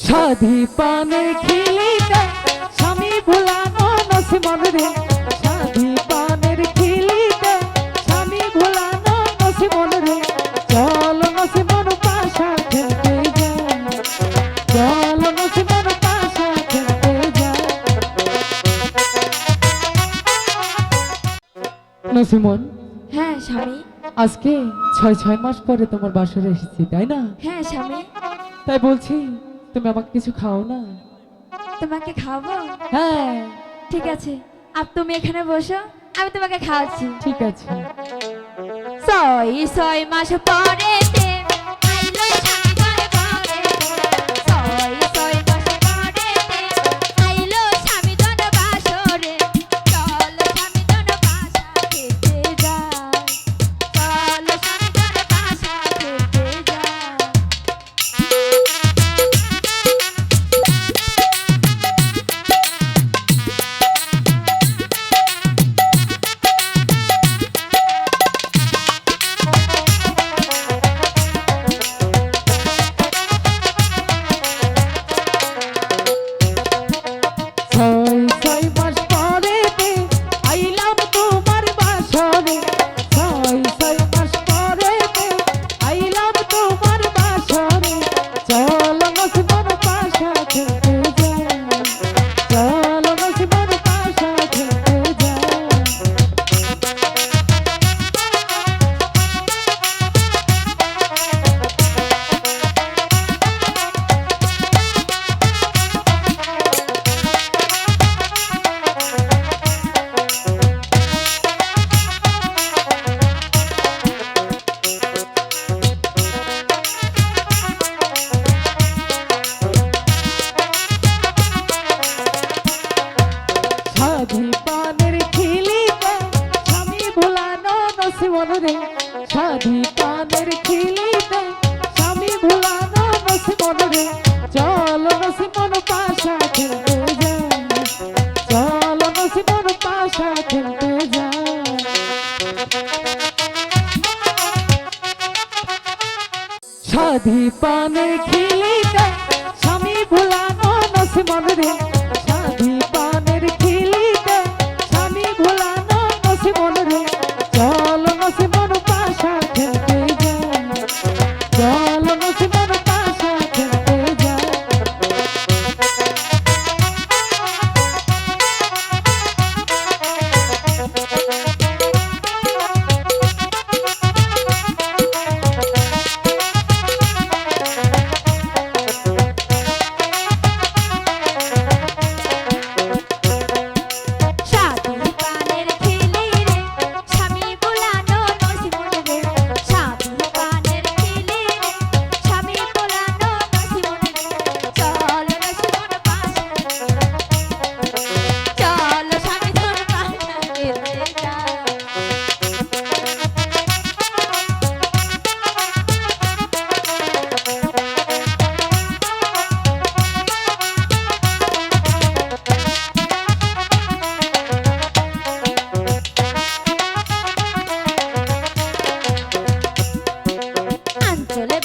সাধি পানের খিলিতে স্বামী ভুলানো নসি মন রে সাধি পানের খিলিতে স্বামী ভুলানো নসি মন রে চল নসি মন পাশা খেলতে যায় চল নসি মন পাশা খেলতে যায় নসিমন হ্যাঁ স্বামী। আজকে ছয় ছয় মাস পরে তোমার বাসরে এসেছি তাই না? হ্যাঁ স্বামী। তাই বলছি তুমি আমাকে কিছু খাও না? তোমাকে খাওয়াবো? হ্যাঁ। ঠিক আছে। আপ তুমি এখানে বসো আমি তোমাকে খাওয়াচ্ছি। ঠিক আছে। ছয় ছয় মাস পরে ভুলানো নসিমন রে সাধি পানের খিলিতে। স্বামী ভুলানো নসিমন রে চল নসিমন পাশা খেলতে যায় চল নসিমন পাশা খেলতে যায় সাধি পানের খিলিতে, স্বামী ভুলানো নসিমন রে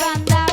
বান্দা।